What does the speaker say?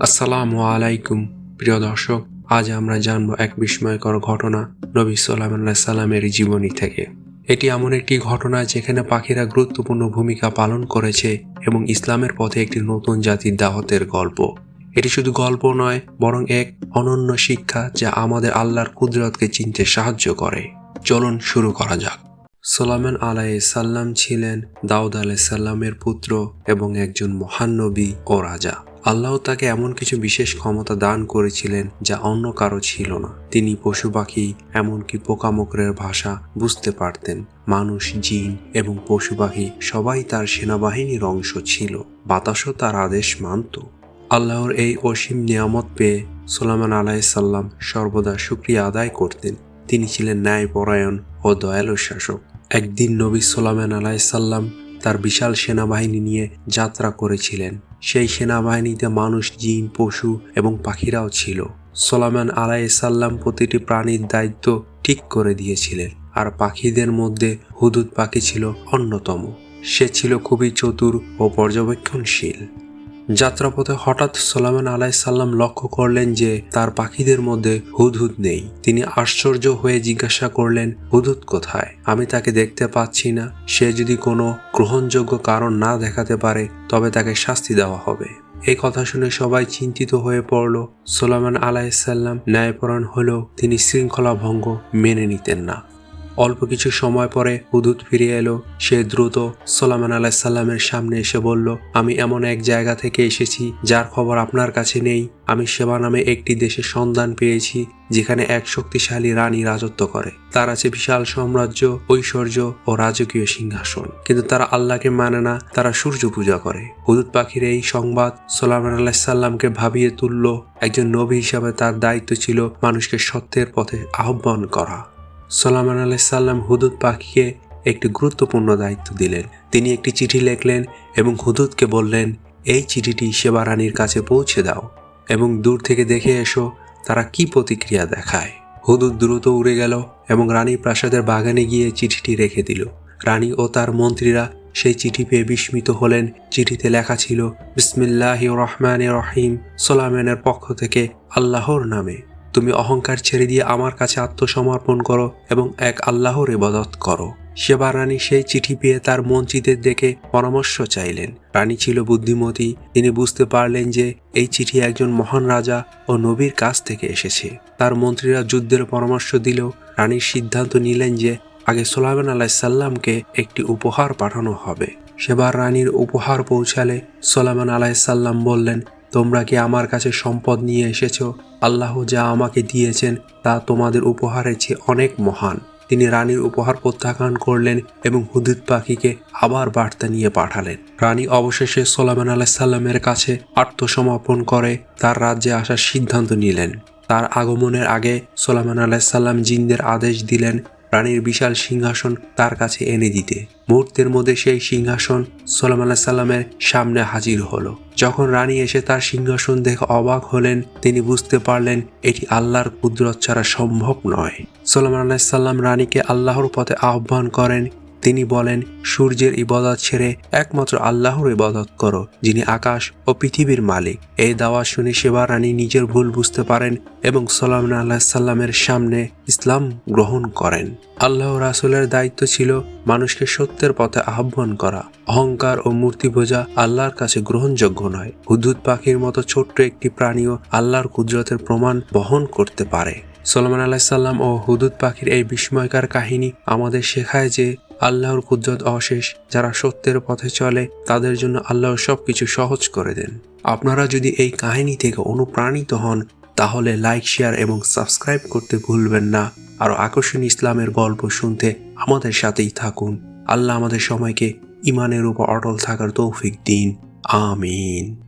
আসসালামু আলাইকুম। প্রিয় দর্শক, আজ আমরা জানব এক বিস্ময়কর ঘটনা নবী সাল্লাম সাল্লামের জীবনী থেকে। এটি এমন একটি ঘটনা যেখানে পাখিরা গুরুত্বপূর্ণ ভূমিকা পালন করেছে এবং ইসলামের পথে একটি নতুন জাতির দাহতের গল্প। এটি শুধু গল্প নয়, বরং এক অনন্য শিক্ষা যা আমাদের আল্লাহর কুদরতকে চিনতে সাহায্য করে। চলুন শুরু করা যাক। সোলামান আলাই সাল্লাম ছিলেন দাউদ আলাই সাল্লামের পুত্র এবং একজন মহান নবী ও রাজা। আল্লাহ তাকে এমন কিছু বিশেষ ক্ষমতা দান করেছিলেন যা অন্য কারও ছিল না। তিনি পশু পাখি, এমনকি পোকামাকড়ের ভাষা বুঝতে পারতেন। মানুষ, জিন এবং পশু পাখি সবাই তার সেনাবাহিনীর অংশ ছিল। বাতাসও তার আদেশ মানত। আল্লাহর এই অসীম নিয়ামত পেয়ে সোলামান আলাইসাল্লাম সর্বদা শুক্রিয়া আদায় করতেন। তিনি ছিলেন ন্যায়পরায়ণ ও দয়ালু শাসক। একদিন নবী সোলামান আলাইসাল্লাম তার বিশাল সেনাবাহিনী নিয়ে যাত্রা করেছিলেন। সেই সেনাবাহিনীতে মানুষ, জিন, পশু এবং পাখিরাও ছিল। সোলামান আলাইসাল্লাম প্রতিটি প্রাণীর দায়িত্ব ঠিক করে দিয়েছিলেন আর পাখিদের মধ্যে হুদুদ পাখি ছিল অন্যতম। সে ছিল খুবই চতুর ও পর্যবেক্ষণশীল। যাত্রাপথে হঠাৎ সোলামান আলাই সাল্লাম লক্ষ্য করলেন যে তার পাখিদের মধ্যে হুদহুদ নেই। তিনি আশ্চর্য হয়ে জিজ্ঞাসা করলেন, হুদহুদ কোথায়? আমি তাকে দেখতে পাচ্ছি না। সে যদি কোনো গ্রহণযোগ্য কারণ না দেখাতে পারে, তবে তাকে শাস্তি দেওয়া হবে। এই কথা শুনে সবাই চিন্তিত হয়ে পড়ল। সোলামান আলাইসাল্লাম ন্যায়পরায়ণ হলেও তিনি শৃঙ্খলা ভঙ্গ মেনে নিতেন না। অল্প কিছু সময় পরে হুদুদ ফিরে এলো। সে দ্রুত সোলামান আলাহিসাল্লামের সামনে এসে বলল, আমি এমন এক জায়গা থেকে এসেছি যার খবর আপনার কাছে নেই। আমি সেবা নামে একটি দেশের সন্ধান পেয়েছি যেখানে এক শক্তিশালী রানী রাজত্ব করে। তার আছে বিশাল সাম্রাজ্য, ঐশ্বর্য ও রাজকীয় সিংহাসন। কিন্তু তারা আল্লাহকে মানে না, তারা সূর্য পূজা করে। হুদুদ পাখির এই সংবাদ সোলামান আলাহিসাল্লামকে ভাবিয়ে তুলল। একজন নবী হিসাবে তার দায়িত্ব ছিল মানুষকে সত্যের পথে আহ্বান করা। সালামান আলাই সাল্লাম হুদুদ পাখিকে একটি গুরুত্বপূর্ণ দায়িত্ব দিলেন। তিনি একটি চিঠি লিখলেন এবং হুদুদকে বললেন, এই চিঠিটি সেবা রানীর কাছে পৌঁছে দাও এবং দূর থেকে দেখে এসো তারা কি প্রতিক্রিয়া দেখায়। হুদুদ দ্রুত উড়ে গেল এবং রানী প্রাসাদের বাগানে গিয়ে চিঠিটি রেখে দিল। রানী ও তার মন্ত্রীরা সেই চিঠি পেয়ে বিস্মিত হলেন। চিঠিতে লেখা ছিল বিসমিল্লাহ রহমান রহিম সোলামেনের পক্ষ থেকে আল্লাহর নামে। তুমি অহংকার ছেড়ে দিয়ে আমার কাছে আত্মসমর্পণ করো এবং এক আল্লাহর ইবাদত করো। সেবার রানী সেই চিঠি পেয়ে তার মন্ত্রীদের দেখে পরামর্শ চাইলেন। রানী ছিল বুদ্ধিমতী, তিনি বুঝতে পারলেন যে এই চিঠি একজন মহান রাজা ও নবীর কাছ থেকে এসেছে। তার মন্ত্রীরা যুদ্ধের পরামর্শ দিলেও রানীর সিদ্ধান্ত নিলেন যে আগে সোলাইমান আলাহ সাল্লামকে একটি উপহার পাঠানো হবে। সেবার রানীর উপহার পৌঁছালে সোলাইমান আলাইসাল্লাম বললেন তোমরা কি আমার কাছে সম্পদ নিয়ে এসেছ? আল্লাহ যা আমাকে দিয়েছেন তা তোমাদের উপহারের চেয়ে অনেক মহান। তিনি রানীর উপহার প্রত্যাখ্যান করলেন এবং হুদুদ পাখিকে আবার বার্তা নিয়ে পাঠালেন। রানী অবশেষে সোলামান আলাহ সাল্লামের কাছে আত্মসমর্পণ করে তার রাজ্যে আসার সিদ্ধান্ত নিলেন। তার আগমনের আগে সোলামান আলাহ সাল্লাম জিনদের আদেশ দিলেন রানীর বিশাল সিংহাসন তার কাছে এনে দিতে। মুহূর্তের মধ্যে সেই সিংহাসন সোলাম আল্লাহ সাল্লামের সামনে হাজির হল। যখন রানী এসে তার সিংহাসন দেখে অবাক হলেন, তিনি বুঝতে পারলেন এটি আল্লাহর কুদরত ছাড়া সম্ভব নয়। সোলাম আল্লাহ সাল্লাম রানীকে আল্লাহর পথে আহ্বান করেন তিনি বলেন, সূর্যের ইবাদত ছেড়ে একমাত্র আল্লাহর ইবাদত করো, যিনি আকাশ ও পৃথিবীর মালিক। এই দাওয়া শুনে সেবা রানী নিজের ভুল বুঝতে পারেন এবং সাল্লাম আল্লাহ সাল্লামের সামনে ইসলাম গ্রহণ করেন। আল্লাহ রাসুলের দায়িত্ব ছিল মানুষকে সত্যের পথে আহ্বান করা। অহংকার ও মূর্তি বোঝা আল্লাহর কাছে গ্রহণযোগ্য নয়। হুদুদ পাখির মতো ছোট্ট একটি প্রাণীও আল্লাহর কুদরতের প্রমাণ বহন করতে পারে। সলমান আলাহিসাল্লাম ও হুদুদ পাখির এই বিস্ময়কার কাহিনী আমাদের শেখায় যে আল্লাহর কুদরত অশেষ, যারা সত্যের পথে চলে, তাদের জন্য আল্লাহ সবকিছু সহজ করে দেন। আপনারা যদি এই কাহিনী থেকে অনুপ্রাণিত হন, তাহলে লাইক, শেয়ার এবং সাবস্ক্রাইব করতে ভুলবেন না। আরও আকর্ষণীয় ইসলামের গল্প শুনতে আমাদের সাথেই থাকুন। আল্লাহ আমাদের সময়কে ইমানের উপর অটল থাকার তৌফিক দিন। আমিন।